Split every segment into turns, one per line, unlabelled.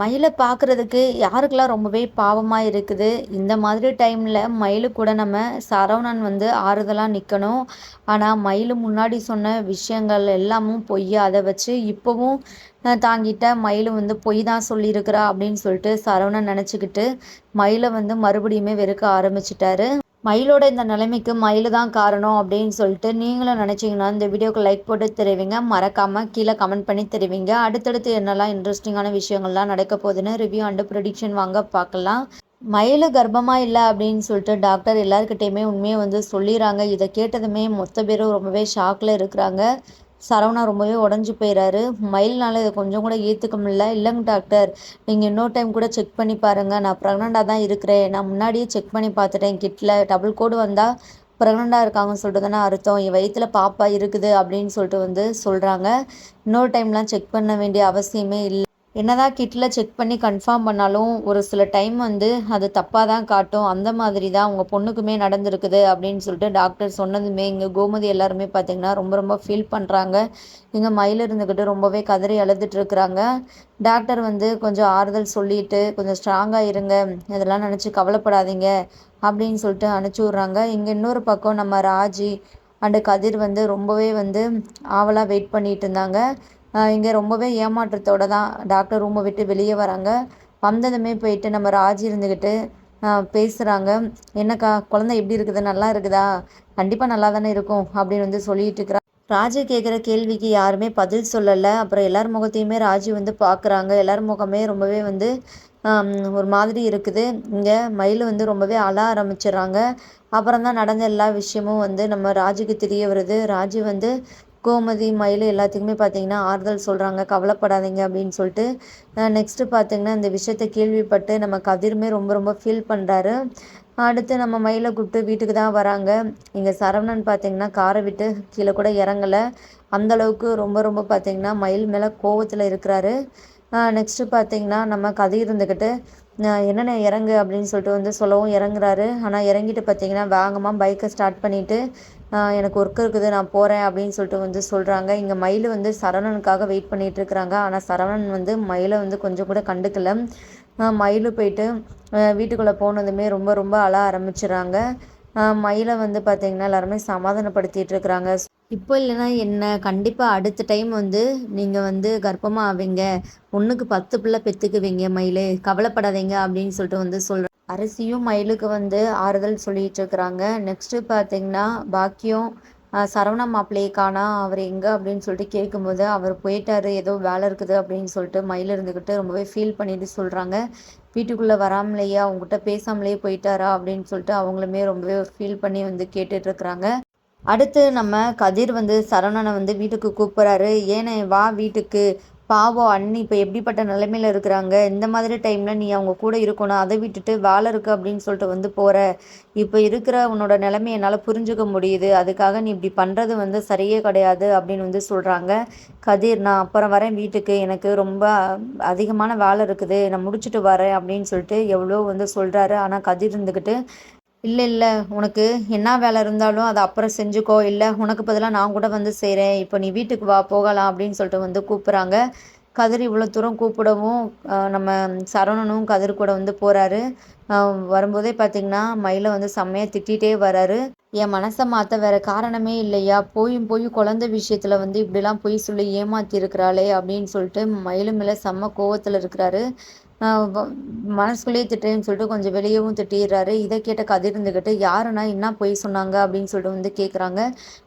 மயிலை பார்க்குறதுக்கு யாருக்கெல்லாம் ரொம்பவே பாவமாக இருக்குது? இந்த மாதிரி டைமில் மயில் கூட நம்ம சரவணன் வந்து ஆறுதலாக நிற்கணும் ஆனால் மயில் முன்னாடி சொன்ன விஷயங்கள் எல்லாமும் பொய் அதை வச்சு இப்போவும் தாங்கிட்ட மயில் வந்து பொய் தான் சொல்லியிருக்கிறா அப்படின்னு சொல்லிட்டு சரவணன் நினச்சிக்கிட்டு மயிலை வந்து மறுபடியுமே வெறுக்க ஆரம்பிச்சிட்டாரு. மயிலோட இந்த நிலைமைக்கு மயில் தான் காரணம் அப்படின்னு சொல்லிட்டு நீங்களும் நினச்சிங்கன்னா இந்த வீடியோக்கு லைக் போட்டு தெரிவிங்க. மறக்காமல் கீழே கமெண்ட் பண்ணி தெரிவிங்க. அடுத்தடுத்து என்னெல்லாம் இன்ட்ரெஸ்டிங்கான விஷயங்கள்லாம் நடக்க போகுதுன்னு ரிவ்யூ அண்டு ப்ரொடிக்ஷன் வாங்க பார்க்கலாம். மயில் கர்ப்பமாக இல்லை அப்படின்னு சொல்லிட்டு டாக்டர் எல்லாருக்கிட்டேயுமே உண்மையை வந்து சொல்லிடுறாங்க. இதை கேட்டதுமே மொத்த பேரும் ரொம்பவே ஷாக்கில் இருக்கிறாங்க. சரவணா ரொம்பவே உடஞ்சி போயிறாரு. மயில்னால இதை கொஞ்சம் கூட ஏற்றுக்க முடியல. இல்லைங்க டாக்டர் நீங்கள் இன்னொரு டைம் கூட செக் பண்ணி பாருங்கள் நான் ப்ரெக்னெண்ட்டாக தான் இருக்கிறேன். நான் முன்னாடியே செக் பண்ணி பார்த்துட்டேன். கிட்டில் டபுள் கோடு வந்தால் ப்ரெக்னெண்ட்டாக இருக்காங்கன்னு சொல்லிட்டு தானே அர்த்தம். என் வயிற்றில் பாப்பா இருக்குது அப்படின்னு சொல்லிட்டு வந்து சொல்கிறாங்க இன்னொரு டைம்லாம் செக் பண்ண வேண்டிய அவசியமே இல்லை. என்னதான் கிட்டில் செக் பண்ணி கன்ஃபார்ம் பண்ணாலும் ஒரு சில டைம் வந்து அது தப்பாக தான் காட்டும். அந்த மாதிரி தான் உங்கள் பொண்ணுக்குமே நடந்திருக்குது அப்படின்னு சொல்லிட்டு டாக்டர் சொன்னதுமே இங்கே கோமதி எல்லாருமே பார்த்திங்கன்னா ரொம்ப ரொம்ப ஃபீல் பண்ணுறாங்க இங்கே மயில் இருந்துக்கிட்டு ரொம்பவே கதறி அழுதுட்டு இருக்கிறாங்க. டாக்டர் வந்து கொஞ்சம் ஆறுதல் சொல்லிட்டு கொஞ்சம் ஸ்ட்ராங்காக இருங்க இதெல்லாம் நினச்சி கவலைப்படாதீங்க அப்படின்னு சொல்லிட்டு அனுப்பிச்சி விட்றாங்க. இங்கே இன்னொரு பக்கம் நம்ம ராஜி அண்டு கதிர் வந்து ரொம்பவே வந்து ஆவலாக வெயிட் பண்ணிகிட்டு இருந்தாங்க. இங்கே ரொம்பவே ஏமாற்றத்தோட தான் டாக்டர் ரூமை விட்டு வெளியே வராங்க. வந்ததுமே போயிட்டு நம்ம ராஜி இருந்துக்கிட்டு பேசுகிறாங்க என்னக்கா குழந்தை எப்படி இருக்குது? நல்லா இருக்குதா? கண்டிப்பாக நல்லா தானே இருக்கும் அப்படின்னு வந்து சொல்லிட்டு இருக்கிறா. ராஜு கேட்குற கேள்விக்கு யாருமே பதில் சொல்லலை. அப்புறம் எல்லார் முகத்தையுமே ராஜி வந்து பார்க்குறாங்க எல்லார் முகமே ரொம்பவே வந்து ஒரு மாதிரி இருக்குது. இங்கே மயில் வந்து ரொம்பவே அழ ஆரம்பிச்சிடுறாங்க. அப்புறம் தான் நடந்த எல்லா விஷயமும் வந்து நம்ம ராஜுக்கு தெரிய வருது. ராஜி வந்து கோமதி மயில் எல்லாத்துக்குமே பார்த்தீங்கன்னா ஆறுதல் சொல்கிறாங்க கவலைப்படாதீங்க அப்படின்னு சொல்லிட்டு நெக்ஸ்ட்டு பார்த்தீங்கன்னா இந்த விஷயத்தை கேள்விப்பட்டு நம்ம கதிருமே ரொம்ப ரொம்ப ஃபீல் பண்ணுறாரு அடுத்து நம்ம மயிலை கூப்பிட்டு வீட்டுக்கு தான் வராங்க. இங்கே சரவணன் பார்த்தீங்கன்னா காரை விட்டு கீழே கூட இறங்கலை. அந்தளவுக்கு ரொம்ப ரொம்ப பார்த்தீங்கன்னா மயில் மேலே கோவத்தில் இருக்கிறாரு. நெக்ஸ்ட்டு பார்த்தீங்கன்னா நம்ம கதை இருந்துக்கிட்டு என்னென்ன இறங்கு? அப்படின்னு சொல்லிட்டு வந்து சொல்லவும் இறங்குறாரு. ஆனால் இறங்கிட்டு பார்த்தீங்கன்னா வேகமாக பைக்கை ஸ்டார்ட் பண்ணிவிட்டு எனக்கு ஒர்க் இருக்குது நான் போகிறேன் அப்படின்னு சொல்லிட்டு வந்து சொல்கிறாங்க இங்கே மயில் வந்து சரவணனுக்காக வெயிட் பண்ணிகிட்டு இருக்கிறாங்க. ஆனால் சரவணன் வந்து மயிலை வந்து கொஞ்சம் கூட கண்டுக்கல. மயில் போயிட்டு வீட்டுக்குள்ளே போனதுமே ரொம்ப ரொம்ப அழ ஆரம்பிச்சிடுறாங்க. மயிலை வந்து பார்த்திங்கன்னா எல்லாருமே சமாதானப்படுத்திட்டு இருக்கிறாங்க. இப்போ இல்லைன்னா என்ன? கண்டிப்பாக அடுத்த டைம் வந்து நீங்கள் வந்து கர்ப்பமாக ஆவீங்க. ஒன்றுக்கு பத்து பிள்ளை பெற்றுக்குவீங்க மயிலே. கவலைப்படாதீங்க அப்படின்னு சொல்லிட்டு வந்து சொல்கிறேன் அரிசியும் மயிலுக்கு வந்து ஆறுதல் சொல்லிட்டு இருக்கிறாங்க. நெக்ஸ்ட்டு பார்த்தீங்கன்னா பாக்கியம் சரவண மாப்பிள்ளையை காணா அவர் எங்கே அப்படின்னு சொல்லிட்டு கேட்கும்போது அவர் போயிட்டாரு ஏதோ வேலை இருக்குது அப்படின்னு சொல்லிட்டு மயில் இருந்துக்கிட்டு ரொம்பவே ஃபீல் பண்ணிட்டு சொல்கிறாங்க வீட்டுக்குள்ளே வராமலேயே அவங்ககிட்ட பேசாமலேயே போயிட்டாரா அப்படின்னு சொல்லிட்டு அவங்களுமே ரொம்பவே ஃபீல் பண்ணி வந்து கேட்டுட்ருக்குறாங்க அடுத்து நம்ம கதிர் வந்து சரவணனை வந்து வீட்டுக்கு கூப்பிட்றாரு. ஏனே வா வீட்டுக்கு பாவம் அண்ணி இப்போ எப்படிப்பட்ட நிலைமையில் இருக்கிறாங்க? இந்த மாதிரி டைமில் நீ அவங்க கூட இருக்கணும் அதை விட்டுட்டு வேலை இருக்குது அப்படின்னு சொல்லிட்டு வந்து போகிற இப்போ இருக்கிற உன்னோட நிலைமை என்னால் புரிஞ்சுக்க முடியுது. அதுக்காக நீ இப்படி பண்ணுறது வந்து சரியே கிடையாது அப்படின்னு வந்து சொல்கிறாங்க கதிர் நான் அப்புறம் வரேன் வீட்டுக்கு. எனக்கு ரொம்ப அதிகமான வேலை இருக்குது. நான் முடிச்சுட்டு வரேன் அப்படின்னு சொல்லிட்டு எவ்வளோ வந்து சொல்கிறாரு ஆனால் கதிர் இருந்துக்கிட்டு இல்லை இல்லை. உனக்கு என்ன வேலை இருந்தாலும் அதை அப்புறம் செஞ்சுக்கோ. இல்லை உனக்கு பதிலாக நான் கூட வந்து செய்கிறேன் இப்போ நீ வீட்டுக்கு வா போகலாம் அப்படின்னு சொல்லிட்டு வந்து கூப்பிட்றாங்க. கதிர் இவ்வளோ தூரம் கூப்பிடவும் நம்ம சரவணனும் கதிர் கூட வந்து போகிறாரு வரும்போதே பார்த்திங்கன்னா மயிலை வந்து செம்மையாக திட்டிகிட்டே வராரு. என் மனசை மாற்ற வேறு காரணமே இல்லையா? போயும் போய் குழந்த விஷயத்தில் வந்து இப்படிலாம் பொய் சொல்லி ஏமாற்றி இருக்கிறாளே அப்படின்னு சொல்லிட்டு மயிலும் மேலே செம்ம கோவத்தில் இருக்கிறாரு. மனசுக்குள்ளேயே திட்டுறேன்னு சொல்லிட்டு கொஞ்சம் வெளியவும் திட்டிடுறாரு. இதை கேட்ட கதிர் இருந்துக்கிட்டு யாருன்னா என்ன பொய் சொன்னாங்க? அப்படின்னு சொல்லிட்டு வந்து கேட்குறாங்க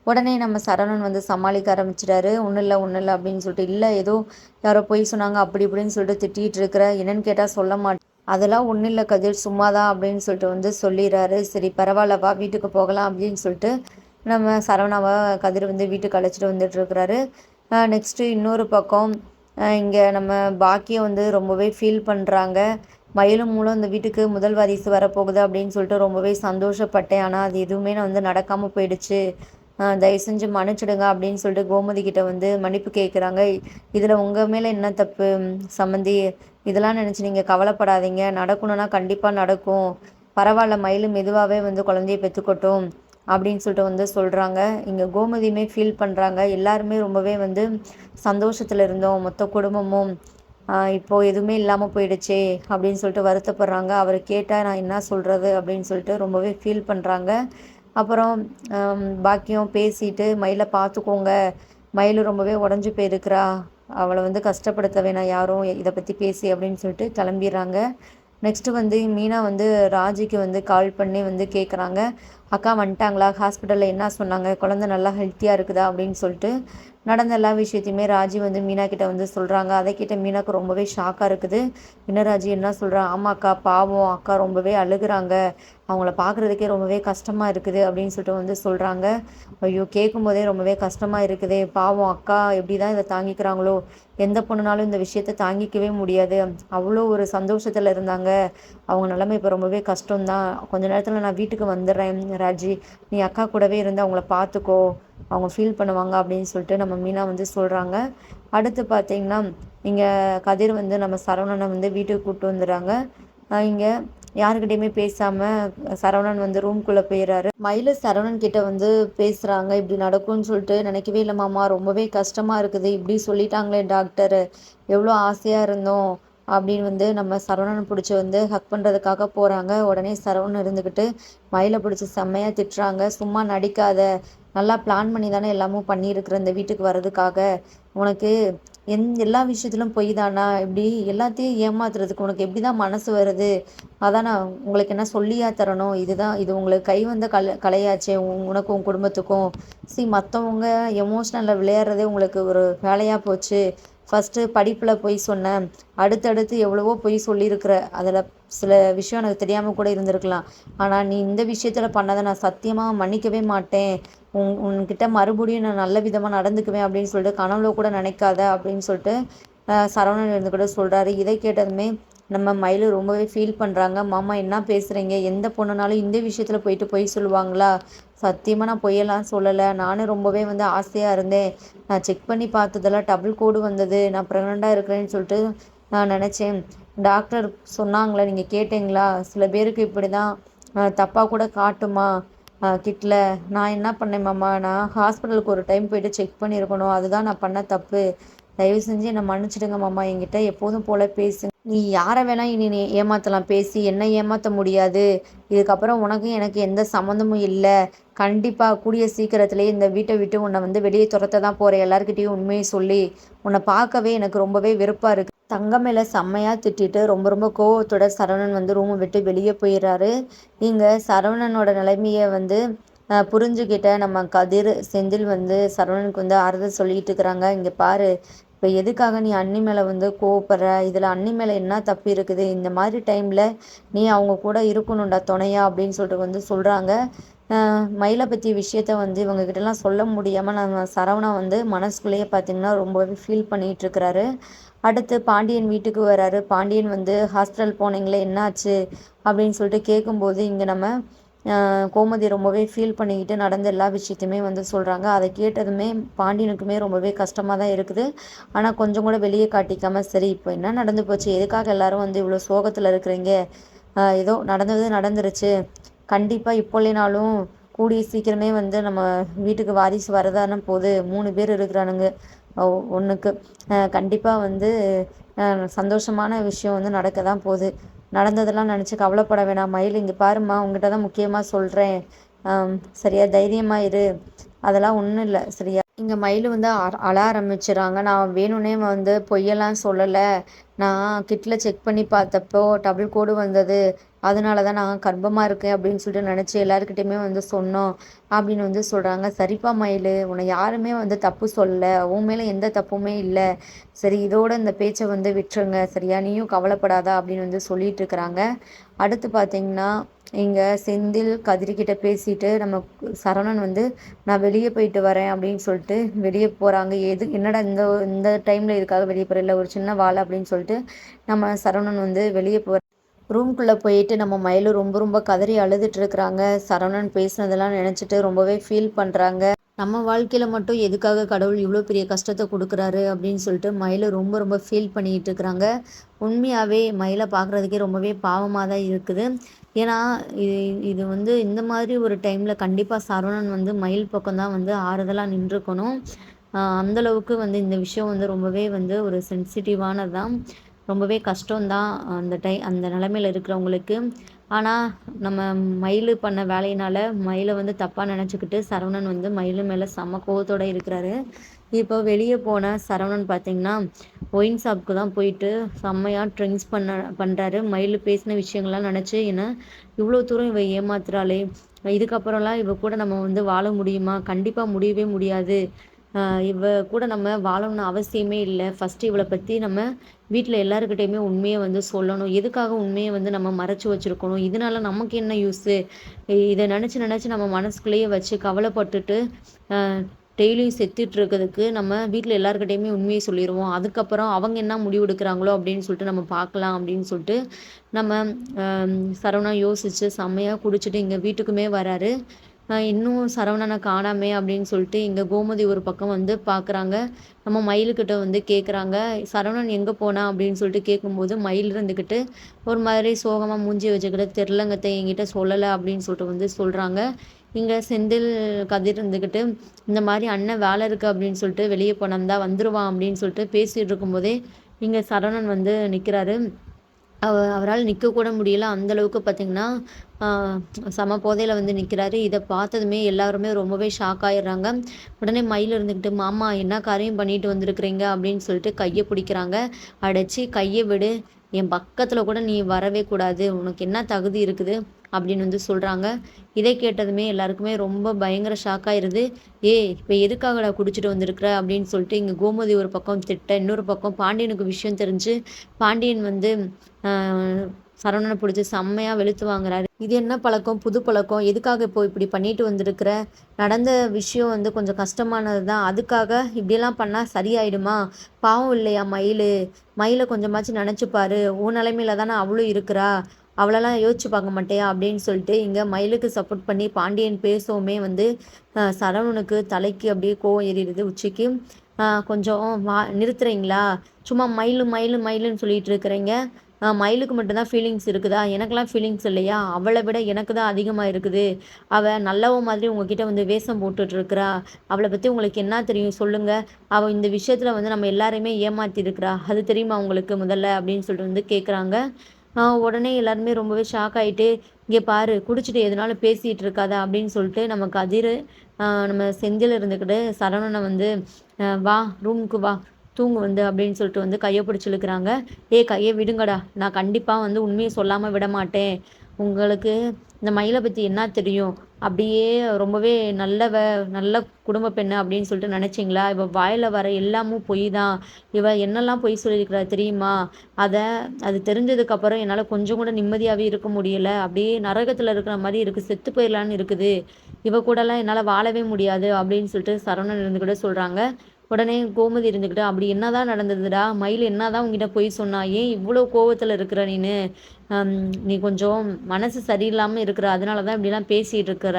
உடனே நம்ம சரவணன் வந்து சமாளிக்க ஆரம்பிச்சிட்டாரு. ஒன்றும் இல்லை ஒன்றும் இல்லை அப்படின்னு சொல்லிட்டு இல்லை ஏதோ யாரோ பொய் சொன்னாங்க அப்படி இப்படின்னு சொல்லிட்டு திட்டிகிட்டு இருக்கிற என்னன்னு கேட்டால் சொல்ல மாட்டேன் அதெல்லாம் ஒன்றும் இல்லை கதிர் சும்மா தான் அப்படின்னு சொல்லிட்டு வந்து சொல்லிடுறாரு. சரி பரவாயில்லவா வீட்டுக்கு போகலாம் அப்படின்னு சொல்லிட்டு நம்ம சரவணாவை கதிர் வந்து வீட்டுக்கு அழைச்சிட்டு வந்துட்டு இருக்கிறாரு. நெக்ஸ்ட்டு இன்னொரு பக்கம் இங்கே நம்ம பாக்கியம் வந்து ரொம்பவே ஃபீல் பண்ணுறாங்க மயிலும் மூலம் இந்த வீட்டுக்கு முதல் வாரிசு வரப்போகுது அப்படின்னு சொல்லிட்டு ரொம்பவே சந்தோஷப்பட்டேன். ஆனால் அது எதுவுமே நான் வந்து நடக்காமல் போயிடுச்சு. தயவு செஞ்சு மன்னிச்சிடுங்க அப்படின்னு சொல்லிட்டு கோமதி கிட்ட வந்து மன்னிப்பு கேட்குறாங்க இதில் உங்கள் மேலே என்ன தப்பு சம்மந்தி இதெல்லாம் நினச்சி நீங்கள் கவலைப்படாதீங்க. நடக்கணும்னா கண்டிப்பாக நடக்கும். பரவாயில்ல மயிலும் மெதுவாகவே வந்து குழந்தைய பெற்றுக்கட்டும் அப்படின்னு சொல்லிட்டு வந்து சொல்கிறாங்க இங்கே கோமதியுமே ஃபீல் பண்ணுறாங்க எல்லாருமே ரொம்பவே வந்து சந்தோஷத்தில் இருந்தோம். மொத்த குடும்பமும் இப்போது எதுவுமே இல்லாமல் போயிடுச்சே அப்படின்னு சொல்லிட்டு வருத்தப்படுறாங்க. அவர் கேட்டால் நான் என்ன சொல்கிறது அப்படின்னு சொல்லிட்டு ரொம்பவே ஃபீல் பண்ணுறாங்க அப்புறம் பாக்கியம் பேசிட்டு மயிலை பார்த்துக்கோங்க. மயில் ரொம்பவே உடஞ்சி போயிருக்கிறா. அவளை வந்து கஷ்டப்படுத்த வேணாம் யாரும் இதை பற்றி பேசி அப்படின்னு சொல்லிட்டு கிளம்பிடுறாங்க. நெக்ஸ்ட்டு வந்து மீனா வந்து ராஜிக்கு வந்து கால் பண்ணி வந்து கேட்குறாங்க அக்கா வந்துட்டாங்களா? ஹாஸ்பிட்டலில் என்ன சொன்னாங்க? குழந்த நல்லா ஹெல்த்தியாக இருக்குதா? அப்படின்னு சொல்லிட்டு நடந்த எல்லா விஷயத்தையுமே ராஜி வந்து மீனா கிட்ட வந்து சொல்கிறாங்க அதை கிட்ட மீனாக்கு ரொம்பவே ஷாக்காக இருக்குது. என்ன ராஜி என்ன சொல்கிறான் ஆமாம் அக்கா பாவம். அக்கா ரொம்பவே அழுகுறாங்க. அவங்கள பார்க்குறதுக்கே ரொம்பவே கஷ்டமாக இருக்குது அப்படின்னு சொல்லிட்டு வந்து சொல்கிறாங்க ஐயோ கேட்கும்போதே ரொம்பவே கஷ்டமாக இருக்குது. பாவம் அக்கா எப்படி தான் இதை தாங்கிக்கிறாங்களோ? எந்த பொண்ணுனாலும் இந்த விஷயத்த தாங்கிக்கவே முடியாது. அவ்வளோ ஒரு சந்தோஷத்தில் இருந்தாங்க. அவங்க நிலமை இப்போ ரொம்பவே கஷ்டம்தான். கொஞ்ச நேரத்தில் நான் வீட்டுக்கு வந்துடுறேன். ராஜி நீ அக்கா கூடவே இருந்து அவங்கள பார்த்துக்கோ அவங்க ஃபீல் பண்ணுவாங்க அப்படின்னு சொல்லிட்டு நம்ம மீனா வந்து சொல்கிறாங்க அடுத்து பார்த்தீங்கன்னா இங்கே கதிர் வந்து நம்ம சரவணனை வந்து வீட்டுக்கு கூப்பிட்டு வந்துடுறாங்க. இங்கே யாருக்கிட்டையுமே பேசாமல் சரவணன் வந்து ரூம்குள்ளே போயிடுறாரு. மயில சரவணன் கிட்ட வந்து பேசுகிறாங்க இப்படி நடக்கும்னு சொல்லிட்டு நினைக்கவே இல்லை மாமா ரொம்பவே கஷ்டமாக இருக்குது இப்படி சொல்லிட்டாங்களே டாக்டர். எவ்வளோ ஆசையாக இருந்தோம். அப்படின்னு வந்து நம்ம சரவணன் பிடிச்சி வந்து ஹக் பண்ணுறதுக்காக போகிறாங்க உடனே சரவணன் இருந்துக்கிட்டு மயிலை பிடிச்சி செம்மையாக திட்டுறாங்க. சும்மா நடிக்காத. நல்லா பிளான் பண்ணி தானே எல்லாமும் பண்ணியிருக்கிற இந்த வீட்டுக்கு வர்றதுக்காக. உனக்கு எந் எல்லா விஷயத்திலும் பொய் தானா இப்படி எல்லாத்தையும் ஏமாத்துறதுக்கு உனக்கு எப்படி தான் மனசு வருது? அதான் நான் உங்களுக்கு என்ன சொல்லியா தரணும்? இதுதான் இது உங்களுக்கு கை வந்த கல கலையாச்சே. உனக்கும் உன் குடும்பத்துக்கும். சி மற்றவங்க எமோஷ்னலில் விளையாடுறதே உங்களுக்கு ஒரு வேலையாக போச்சு. ஃபஸ்ட்டு படிப்பில் பொய் சொன்னேன். அடுத்தடுத்து எவ்வளவோ பொய் சொல்லியிருக்கிற அதில் சில விஷயம் எனக்கு தெரியாமல் கூட இருந்திருக்கலாம். ஆனால் நீ இந்த விஷயத்தில் பண்ணதை நான் சத்தியமாக மன்னிக்கவே மாட்டேன். உன் உன்கிட்ட மறுபடியும் நான் நல்ல விதமாக நடந்துக்குவேன் அப்படின்னு சொல்லிட்டு கனவுல கூட நினைக்காத அப்படின்னு சொல்லிட்டு சரவணன் இருந்து கூட சொல்கிறாரு இதை கேட்டதுமே நம்ம மயில் ரொம்பவே ஃபீல் பண்ணுறாங்க மாமா என்ன பேசுகிறீங்க எந்த பொண்ணுனாலும் இந்த விஷயத்தில் போயிட்டு பொய் சொல்லுவாங்களா? சத்தியமாக நான் பொய்யெல்லாம் சொல்லலை. நானும் ரொம்பவே வந்து ஆசையாக இருந்தேன். நான் செக் பண்ணி பார்த்ததெல்லாம் டபுள் கோடு வந்தது. நான் ப்ரெக்னெண்ட்டாக இருக்கிறேன்னு சொல்லிட்டு நான் நினச்சேன். டாக்டர் சொன்னாங்களே நீங்கள் கேட்டிங்களா? சில பேருக்கு இப்படி தான் தப்பாக கூட காட்டுமா? கிட்டில். நான் என்ன பண்ணேன் மாமா? நான் ஹாஸ்பிட்டலுக்கு ஒரு டைம் போயிட்டு செக் பண்ணியிருக்கணும். அதுதான் நான் பண்ண தப்பு. தயவு செஞ்சு என்னை மன்னிச்சிடுங்க மாமா. என்கிட்ட எப்போதும் போல் பேசு. நீ யாரை வேணா இனி நீ ஏமாற்றலாம் பேசி என்ன ஏமாற்ற முடியாது. இதுக்கப்புறம் உனக்கும் எனக்கு எந்த சம்மந்தமும் இல்லை. கண்டிப்பாக கூடிய சீக்கிரத்துலேயே இந்த வீட்டை விட்டு உன்னை வந்து வெளியே துரத்த தான் போகிற எல்லாருக்கிட்டேயும் உண்மையை சொல்லி உன்னை பார்க்கவே எனக்கு ரொம்பவே வெறுப்பாக இருக்குது தங்கம் மேலே செம்மையாக திட்டிட்டு ரொம்ப ரொம்ப கோவத்தோட சரவணன் வந்து ரூமை விட்டு வெளியே போயிடுறாரு. இங்கே சரவணனோட நிலைமையை வந்து புரிஞ்சுக்கிட்ட நம்ம கதிர் செந்தில் வந்து சரவணனுக்கு வந்து ஆறுதல் சொல்லிட்டு இருக்கிறாங்க. இங்கே பாரு இப்போ எதுக்காக நீ அண்ணி மேலே வந்து கோவப்படுற? இதில் அண்ணி மேலே என்ன தப்பு இருக்குது? இந்த மாதிரி டைமில் நீ அவங்க கூட இருக்கணும்டா துணையா அப்படின்னு சொல்லிட்டு வந்து சொல்கிறாங்க மயிலை பற்றி விஷயத்த வந்து இவங்ககிட்டலாம் சொல்ல முடியாமல் நம்ம சரவணா வந்து மனசுக்குள்ளேயே பார்த்திங்கன்னா ரொம்பவே ஃபீல் பண்ணிகிட்ருக்கிறாரு அடுத்து பாண்டியன் வீட்டுக்கு வராரு. பாண்டியன் வந்து ஹாஸ்பிட்டல் போனீங்களே என்னாச்சு? அப்படின்னு சொல்லிட்டு கேட்கும்போது இங்கே நம்ம கோமதி ரொம்பவே ஃபீல் பண்ணிக்கிட்டு நடந்த எல்லா விஷயத்தையுமே வந்து சொல்கிறாங்க அதை கேட்டதுமே பாண்டியனுக்குமே ரொம்பவே கஷ்டமாக தான் இருக்குது. ஆனால் கொஞ்சம் கூட வெளியே காட்டிக்காமல் சரி இப்போ என்ன நடந்து போச்சு? எதுக்காக எல்லாரும் வந்து இவ்வளோ சோகத்தில் இருக்கிறீங்க? ஏதோ நடந்தது நடந்துருச்சு. கண்டிப்பாக இப்போ இல்லைனாலும் கூடிய சீக்கிரமே வந்து நம்ம வீட்டுக்கு வாரிசு வரதான போது மூணு பேர் இருக்கிறானுங்க. ஒன்றுக்கு கண்டிப்பாக வந்து சந்தோஷமான விஷயம் வந்து நடக்க தான் போகுது. நடந்ததெல்லாம் நினச்சி கவலைப்பட வேணாம். மயில் இங்கே பாருமா உங்ககிட்ட தான் முக்கியமாக சொல்கிறேன் சரியா தைரியமாக இரு. அதெல்லாம் ஒன்றும் இல்லை சரியா? இங்கே மயில் வந்து அழ ஆரம்பிச்சிடறாங்க நான் வேணும்னே வந்து பொய்யெல்லாம் சொல்லலை. நான் கிட்டில் செக் பண்ணி பார்த்தப்போ டபுள் கோடு வந்தது. அதனால தான் நான் கர்ப்பமாக இருக்கேன் அப்படின்னு சொல்லிட்டு நினச்சி எல்லாருக்கிட்டையுமே வந்து சொன்னோம் அப்படின்னு வந்து சொல்கிறாங்க சரிப்பா மயில் உன்னை யாருமே வந்து தப்பு சொல்லலை. உன் மேலே எந்த தப்புமே இல்லை. சரி இதோட இந்த பேச்சை வந்து விட்டுருங்க. சரியா? நீயும் கவலைப்படாதா அப்படின்னு வந்து சொல்லிட்டு இருக்கிறாங்க. அடுத்து பார்த்தீங்கன்னா இங்கே செந்தில் கதிரிக்கிட்ட பேசிட்டு நம்ம சரவணன் வந்து நான் வெளியே போயிட்டு வரேன் அப்படின்னு சொல்லிட்டு வெளியே போகிறாங்க எது என்னடா இந்த இந்த டைமில் இதுக்காக வெளியே போகிற இல்லை ஒரு சின்ன வாழை அப்படின்னு சொல்லிட்டு நம்ம சரவணன் வந்து வெளியே போகிற ரூம்குள்ளே போயிட்டு நம்ம மயிலும் ரொம்ப ரொம்ப கதறி அழுதுட்டு இருக்கிறாங்க சரவணன் பேசுனதெல்லாம் நினச்சிட்டு ரொம்பவே ஃபீல் பண்ணுறாங்க நம்ம வாழ்க்கையில் மட்டும் எதுக்காக கடவுள் இவ்வளோ பெரிய கஷ்டத்தை கொடுக்குறாரு அப்படின்னு சொல்லிட்டு மயிலை ரொம்ப ரொம்ப ஃபீல் பண்ணிக்கிட்டு இருக்கிறாங்க உண்மையாகவே மயிலை பார்க்குறதுக்கே ரொம்பவே பாவமாக தான் இருக்குது. ஏன்னா இது இது வந்து இந்த மாதிரி ஒரு டைமில் கண்டிப்பாக சரவணன் வந்து மயில் பக்கம் தான் வந்து ஆறுதலாக நின்றுக்கணும். அந்தளவுக்கு வந்து இந்த விஷயம் வந்து ரொம்பவே வந்து ஒரு சென்சிட்டிவானது தான் ரொம்பவே கஷ்டம்தான் அந்த டை அந்த நிலமையில இருக்கிறவங்களுக்கு. ஆனால் நம்ம மயில் பண்ண வேலையினால் மயிலை வந்து தப்பாக நினச்சிக்கிட்டு சரவணன் வந்து மயில் மேலே செம்ம கோவத்தோடு இருக்கிறாரு. இப்போ வெளியே போன சரவணன் பார்த்தீங்கன்னா ஒயின் ஷாப்புக்கு தான் போயிட்டு செம்மையாக ட்ரிங்க்ஸ் பண்ண பண்ணுறாரு மயில் பேசின விஷயங்கள்லாம் நினச்சி என்ன இவ்வளோ தூரம் இவ ஏமாத்துறாளே. இதுக்கப்புறம்லாம் இவ கூட நம்ம வந்து வாழ முடியுமா? கண்டிப்பாக முடியவே முடியாது. இவ கூட நம்ம வாழணும்னு அவசியமே இல்லை. ஃபஸ்ட்டு இவளை பற்றி நம்ம வீட்டில் எல்லாருக்கிட்டையுமே உண்மையை வந்து சொல்லணும். எதுக்காக உண்மையை வந்து நம்ம மறைச்சி வச்சுருக்கணும்? இதனால நமக்கு என்ன யூஸு இதை நினச்சி நினச்சி நம்ம மனசுக்குள்ளேயே வச்சு கவலைப்பட்டுட்டு டெய்லியும் செத்துட்டு இருக்கிறதுக்கு நம்ம வீட்டில் எல்லாருக்கிட்டையுமே உண்மையை சொல்லிடுவோம் அதுக்கப்புறம் அவங்க என்ன முடிவு எடுக்கிறாங்களோ அப்படின்னு சொல்லிட்டு நம்ம பார்க்கலாம் அப்படின்னு சொல்லிட்டு நம்ம சரவணா யோசித்து செம்மையாக குடிச்சிட்டு இங்கே வீட்டுக்குமே வராரு. இன்னும் சரவணனை காணாமே அப்படின்னு சொல்லிட்டு இங்கே கோமதி ஒரு பக்கம் வந்து பார்க்குறாங்க நம்ம மயிலுக்கிட்ட வந்து கேட்குறாங்க சரவணன் எங்கே போனா அப்படின்னு சொல்லிட்டு கேட்கும்போது மயில் இருந்துக்கிட்டு ஒரு மாதிரி சோகமாக மூஞ்சி வச்சுக்கிட்டு தெரிலங்கத்தை என்கிட்ட சொல்லலை அப்படின்னு சொல்லிட்டு வந்து சொல்கிறாங்க இங்கே செந்தில் கதிர் இருந்துக்கிட்டு இந்த மாதிரி அண்ணன் வேலை இருக்குது அப்படின்னு சொல்லிட்டு வெளியே போனோம் வந்துடுவான் அப்படின்னு சொல்லிட்டு பேசிகிட்டு இருக்கும்போதே இங்கே சரவணன் வந்து நிற்கிறாரு அவ அவரால் நிற்கக்கூட முடியல. அந்தளவுக்கு பார்த்திங்கன்னா சம போதையில் வந்து நிற்கிறாரு இதை பார்த்ததுமே எல்லாருமே ரொம்பவே ஷாக் ஆயிடுறாங்க. உடனே மயில் இருந்துக்கிட்டு மாமா என்ன காரியம் பண்ணிட்டு வந்திருக்கிறீங்க? அப்படின்னு சொல்லிட்டு கையை பிடிக்கிறாங்க. அடைச்சி கையை விடு. என் பக்கத்தில் கூட நீ வரவே கூடாது. உனக்கு என்ன தகுதி இருக்குது? அப்படின்னு வந்து சொல்கிறாங்க இதை கேட்டதுமே எல்லாருக்குமே ரொம்ப பயங்கர ஷாக் ஆயிடுது ஏ இப்போ எதுக்காகடா குடிச்சிட்டு வந்திருக்கிற? அப்படின்னு சொல்லிட்டு இங்கே கோமதி ஒரு பக்கம் திட்ட இன்னொரு பக்கம் பாண்டியனுக்கு விஷயம் தெரிஞ்சு பாண்டியன் வந்து சரவணனை பிடிச்சி செம்மையாக வெளுத்து வாங்குறாரு. இது என்ன பழக்கம்? புது பழக்கம். எதுக்காக இப்போ இப்படி பண்ணிட்டு வந்திருக்கிற? நடந்த விஷயம் வந்து கொஞ்சம் கஷ்டமானது தான் அதுக்காக இப்படியெல்லாம் பண்ணால் சரியாயிடுமா? பாவம் இல்லையா மயில்? மயிலை கொஞ்சமாச்சும் நினச்சிப்பாரு உன் நிலைமையில தானே அவளும் இருக்கிறா. அவளெல்லாம் யோசிச்சு பார்க்க மாட்டேயா? அப்படின்னு சொல்லிட்டு இங்கே மயிலுக்கு சப்போர்ட் பண்ணி பாண்டியன் பேசவுமே வந்து சரவணனுக்கு தலைக்கு அப்படியே கோவம் ஏறிடுது உச்சிக்கு. கொஞ்சம் வா நிறுத்துறீங்களா? சும்மா மயிலு மயிலு மயிலுன்னு சொல்லிட்டு இருக்கிறீங்க. மயிலுக்கு மட்டும்தான் ஃபீலிங்ஸ் இருக்குதா? எனக்கெல்லாம் ஃபீலிங்ஸ் இல்லையா? அவளை விட எனக்கு தான் அதிகமாக இருக்குது. அவள் நல்லவ மாதிரி உங்ககிட்ட வந்து வேஷம் போட்டுட்ருக்குறா. அவளை பற்றி உங்களுக்கு என்ன தெரியும்? சொல்லுங்கள் அவள் இந்த விஷயத்தில் வந்து நம்ம எல்லாரையுமே ஏமாற்றிருக்கிறா அது தெரியுமா உங்களுக்கு முதல்ல? அப்படின்னு சொல்லிட்டு வந்து கேட்குறாங்க உடனே எல்லாருமே ரொம்பவே ஷாக் ஆகிட்டு இங்கே பாரு குடிச்சிட்டு எதுனாலும் பேசிகிட்டு இருக்காத? அப்படின்னு சொல்லிட்டு நம்ம கதிர் நம்ம செந்தில் இருந்துக்கிட்டு சரவணனை வந்து வா ரூமுக்கு வா. தூங்கு வந்து அப்படின்னு சொல்லிட்டு வந்து கையை பிடிச்சி இழுக்கிறாங்க. ஏ கையை விடுங்கடா. நான் கண்டிப்பாக வந்து உண்மையை சொல்லாமல் விட மாட்டேன். உங்களுக்கு இந்த மயிலை பற்றி என்ன தெரியும்? அப்படியே ரொம்பவே நல்லவ நல்ல குடும்ப பெண்ணு அப்படின்னு சொல்லிட்டு நினச்சிங்களா? இவ வாயில் வர எல்லாமும் பொய் தான். இவ என்னெல்லாம் பொய் சொல்லியிருக்கிறா தெரியுமா? அதை அது தெரிஞ்சதுக்கப்புறம் என்னால் கொஞ்சம் கூட நிம்மதியாகவே இருக்க முடியலை. அப்படியே நரகத்தில் இருக்கிற மாதிரி இருக்குது செத்து போயிடலான்னு இருக்குது. இவ கூடலாம் என்னால் வாழவே முடியாது அப்படின்னு சொல்லிட்டு சரவணன் இருந்து கூட சொல்கிறாங்க உடனே கோமதி இருந்துக்கிட்டு அப்படி என்னதான் நடந்ததுடா? மயில் என்னதான் உங்ககிட்ட போய் சொன்னா? ஏன் இவ்வளோ கோவத்தில் இருக்கிற நீனு? நீ கொஞ்சம் மனசு சரியில்லாமல் இருக்கிற அதனால தான் இப்படிலாம் பேசிகிட்டு இருக்கிற.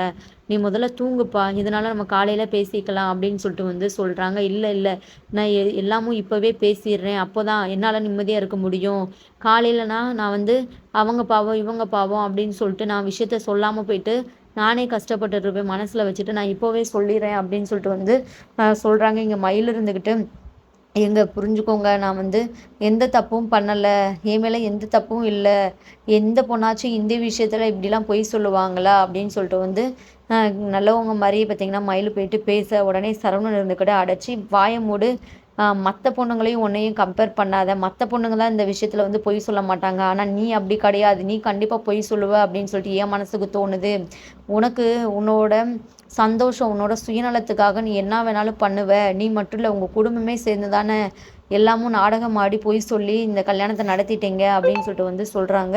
நீ முதல்ல தூங்குப்பா. இதனால நம்ம காலையில் பேசிக்கலாம் அப்படின்னு சொல்லிட்டு வந்து சொல்கிறாங்க இல்லை இல்லை. நான் எல்லாமும் இப்போவே பேசிடுறேன். அப்போ தான் என்னால் நிம்மதியாக இருக்க முடியும். காலையிலனா நான் வந்து அவங்க பாவம் இவங்க பாவம் அப்படின்னு சொல்லிட்டு நான் விஷயத்த சொல்லாமல் போயிட்டு நானே கஷ்டப்பட்டுருப்பேன் மனசில் வச்சுட்டு நான் இப்போவே சொல்லிடுறேன் அப்படின்னு சொல்லிட்டு வந்து சொல்கிறாங்க இங்கே மயில் இருந்துக்கிட்டு எங்க புரிஞ்சுக்கோங்க. நான் வந்து எந்த தப்பும் பண்ணலை. என் மேலே எந்த தப்பும் இல்லை. எந்த பொண்ணாச்சும் இந்த விஷயத்தில் இப்படிலாம் பொய் சொல்லுவாங்களா அப்படின்னு சொல்லிட்டு வந்து நல்லவங்க மாதிரியே பார்த்தீங்கன்னா மயில் போயிட்டு பேச உடனே சரவணன் இருந்துக்கிட்ட அடைச்சி வாயமூடு மற்ற பொண்ணுங்களையும் உன்னையும் கம்பேர் பண்ணாத. மற்ற பொண்ணுங்க தான் இந்த விஷயத்தில் வந்து பொய் சொல்ல மாட்டாங்க. ஆனால் நீ அப்படி கிடையாது. நீ கண்டிப்பாக பொய் சொல்லுவ அப்படின்னு சொல்லிட்டு என் மனசுக்கு தோணுது. உனக்கு உன்னோட சந்தோஷம் உன்னோட சுயநலத்துக்காக நீ என்ன வேணாலும் பண்ணுவ. நீ மட்டும் இல்லை உங்கள் குடும்பமே சேர்ந்து தானே எல்லாமும் நாடகம் ஆடி பொய் சொல்லி இந்த கல்யாணத்தை நடத்திட்டீங்க அப்படின்னு சொல்லிட்டு வந்து சொல்கிறாங்க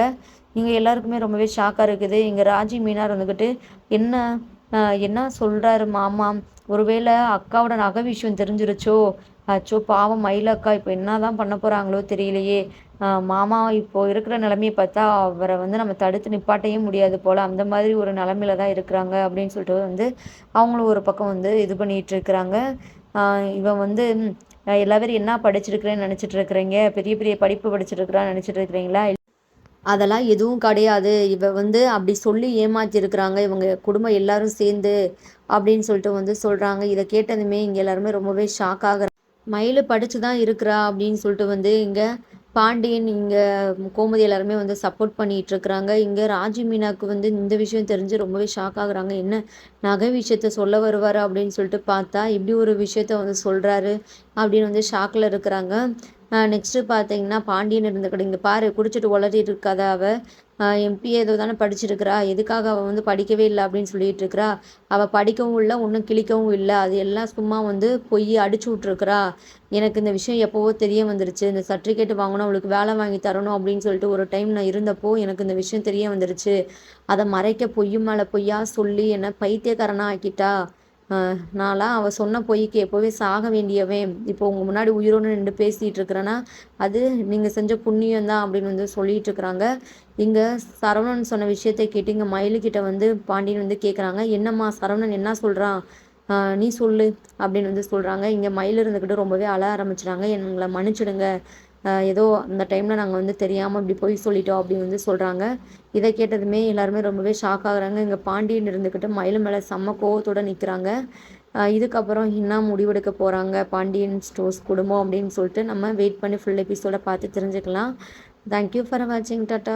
இங்கே எல்லாருக்குமே ரொம்பவே ஷாக்காக இருக்குது. இங்கே ராஜி மீனார் வந்துக்கிட்டு என்ன என்ன சொல்கிறாரு மாமா? ஒருவேளை அக்காவோட நகை விஷயம் தெரிஞ்சிருச்சோ? அச்சோ பாவம் மயிலக்கா இப்போ என்ன தான் பண்ண போகிறாங்களோ தெரியலையே. மாமா இப்போ இருக்கிற நிலமையை பார்த்தா அவரை வந்து நம்ம தடுத்து நிப்பாட்டையே முடியாது போல். அந்த மாதிரி ஒரு நிலமையில தான் இருக்கிறாங்க அப்படின்னு சொல்லிட்டு வந்து அவங்களும் ஒரு பக்கம் வந்து இது பண்ணிகிட்டு இருக்கிறாங்க. இவன் வந்து எல்லா பேரும் என்ன படிச்சிருக்கிறேன்னு நினச்சிட்டு இருக்கிறீங்க? பெரிய பெரிய படிப்பு படிச்சிருக்கிறான்னு நினச்சிட்டு இருக்கிறீங்களா? அதெல்லாம் எதுவும் கிடையாது. இவ வந்து அப்படி சொல்லி ஏமாத்திருக்கிறாங்க. இவங்க குடும்பம் எல்லாரும் சேர்ந்து அப்படின்னு சொல்லிட்டு வந்து சொல்கிறாங்க இதை கேட்டதுமே இங்கே எல்லாருமே ரொம்பவே ஷாக் ஆகிற மயில் படித்து தான் இருக்கிறா அப்படின்னு சொல்லிட்டு வந்து இங்கே பாண்டியன் இங்கே கோமதி எல்லாருமே வந்து சப்போர்ட் பண்ணிகிட்ருக்குறாங்க இங்கே ராஜி மீனாக்கு வந்து இந்த விஷயம் தெரிஞ்சு ரொம்பவே ஷாக் ஆகுறாங்க. என்ன நகை விஷயத்த சொல்ல வருவார் அப்படின்னு சொல்லிட்டு பார்த்தா இப்படி ஒரு விஷயத்த வந்து சொல்கிறாரு அப்படின்னு வந்து ஷாக்கில் இருக்கிறாங்க. நெக்ஸ்ட்டு பார்த்தீங்கன்னா பாண்டியன் இருந்த கடை இங்கே பாரு குடிச்சிட்டு உளறிட்டு இருக்காத அவள் எம்பிஏ ஏதோ தானே படிச்சிருக்கிறா. எதுக்காக அவள் வந்து படிக்கவே இல்லை அப்படின்னு சொல்லிட்டு இருக்கிறா அவள் படிக்கவும் இல்லை ஒன்றும் கிழிக்கவும் இல்லை. அது எல்லாம் சும்மா வந்து பொய் அடிச்சு விட்ருக்குறா எனக்கு இந்த விஷயம் எப்போவோ தெரிய வந்துருச்சு. இந்த சர்டிஃபிகேட் வாங்கணும் அவளுக்கு வேலை வாங்கி தரணும் அப்படின்னு சொல்லிட்டு ஒரு டைம் நான் இருந்தப்போ எனக்கு இந்த விஷயம் தெரிய வந்துருச்சு. அதை மறைக்க பொய்யும் மேலே பொய்யா சொல்லி என்னை பைத்தியக்காரனாக ஆக்கிட்டா. நாளாக அவள் சொன்ன பொய்க்கு எப்போவே சாக வேண்டியவன். இப்போ உங்கள் முன்னாடி உயிரோடு நின்று பேசிகிட்டு இருக்கிறேன்னா அது நீங்கள் செஞ்ச புண்ணியம் தான் அப்படின்னு வந்து சொல்லிட்டு இருக்கிறாங்க. இங்கே சரவணன் சொன்ன விஷயத்தை கேட்டு இங்கே மயிலுக்கிட்ட வந்து பாண்டியன் வந்து கேட்குறாங்க என்னம்மா சரவணன் என்ன சொல்கிறான் நீ சொல்லு அப்படின்னு வந்து சொல்கிறாங்க இங்கே மயில் இருந்துக்கிட்டு ரொம்பவே அழ ஆரம்பிச்சிட்டாங்க. எங்களை மன்னிச்சிடுங்க. ஏதோ அந்த டைமில் நாங்கள் வந்து தெரியாமல் இப்படி போய் சொல்லிட்டோம் அப்படின்னு வந்து சொல்கிறாங்க இதை கேட்டதுமே எல்லாருமே ரொம்பவே ஷாக் ஆகுறாங்க. இங்கே பாண்டியன் இருந்துக்கிட்டு மயில் மேலே செம்ம கோவத்தோடு நிற்கிறாங்க இதுக்கப்புறம் என்ன முடிவெடுக்க போகிறாங்க பாண்டியன் ஸ்டோர்ஸ் குடும்பம் அப்படின்னு சொல்லிட்டு நம்ம வெயிட் பண்ணி ஃபுல் எபிசோட பார்த்து தெரிஞ்சுக்கலாம். தேங்க்யூ ஃபார் வாட்சிங் டாட்டா.